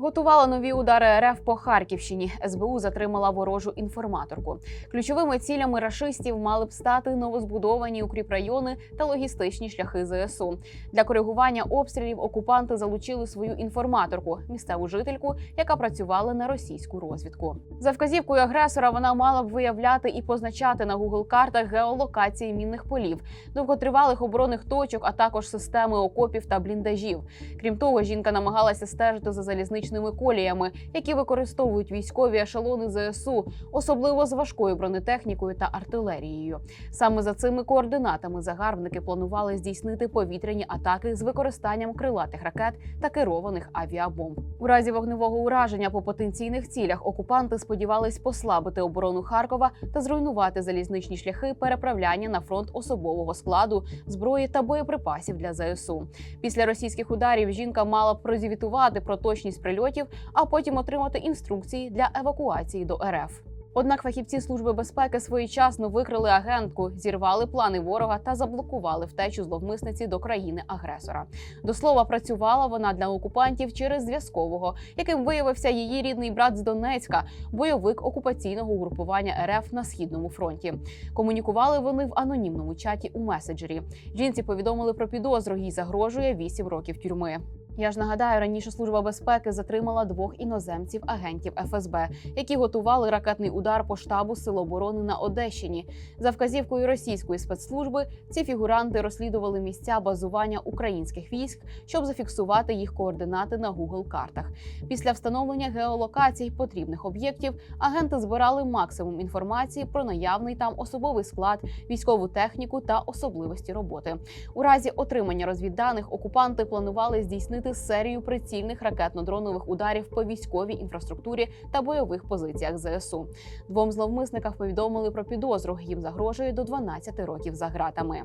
Готувала нові удари РФ по Харківщині. СБУ затримала ворожу інформаторку. Ключовими цілями рашистів мали б стати новозбудовані укріпрайони та логістичні шляхи ЗСУ. Для коригування обстрілів окупанти залучили свою інформаторку, місцеву жительку, яка працювала на російську розвідку. За вказівкою агресора вона мала б виявляти і позначати на Google картах геолокації мінних полів, довготривалих оборонних точок, а також системи окопів та бліндажів. Крім того, жінка намагалася стежити за залізничними коліями, які використовують військові ешелони ЗСУ, особливо з важкою бронетехнікою та артилерією. Саме за цими координатами загарбники планували здійснити повітряні атаки з використанням крилатих ракет та керованих авіабомб. У разі вогневого ураження по потенційних цілях окупанти сподівались послабити оборону Харкова та зруйнувати залізничні шляхи переправляння на фронт особового складу, зброї та боєприпасів для ЗСУ. Після російських ударів жінка мала б прозвітувати про точність прильотів, а потім отримати інструкції для евакуації до РФ. Однак фахівці служби безпеки своєчасно викрили агентку, зірвали плани ворога та заблокували втечу зловмисниці до країни-агресора. До слова, працювала вона для окупантів через зв'язкового, яким виявився її рідний брат з Донецька, бойовик окупаційного угрупування РФ на східному фронті. Комунікували вони в анонімному чаті у меседжері. Жінці повідомили про підозру, їй загрожує 8 років тюрми. Я ж нагадаю, раніше служба безпеки затримала двох іноземців агентів ФСБ, які готували ракетний удар по штабу Сил оборони на Одещині. За вказівкою російської спецслужби ці фігуранти розслідували місця базування українських військ, щоб зафіксувати їх координати на Google картах. Після встановлення геолокацій потрібних об'єктів агенти збирали максимум інформації про наявний там особовий склад, військову техніку та особливості роботи. У разі отримання розвідданих окупанти планували здійснити серію прицільних ракетно-дронових ударів по військовій інфраструктурі та бойових позиціях ЗСУ. Двом зловмисникам повідомили про підозру. Їм загрожує до 12 років за ґратами.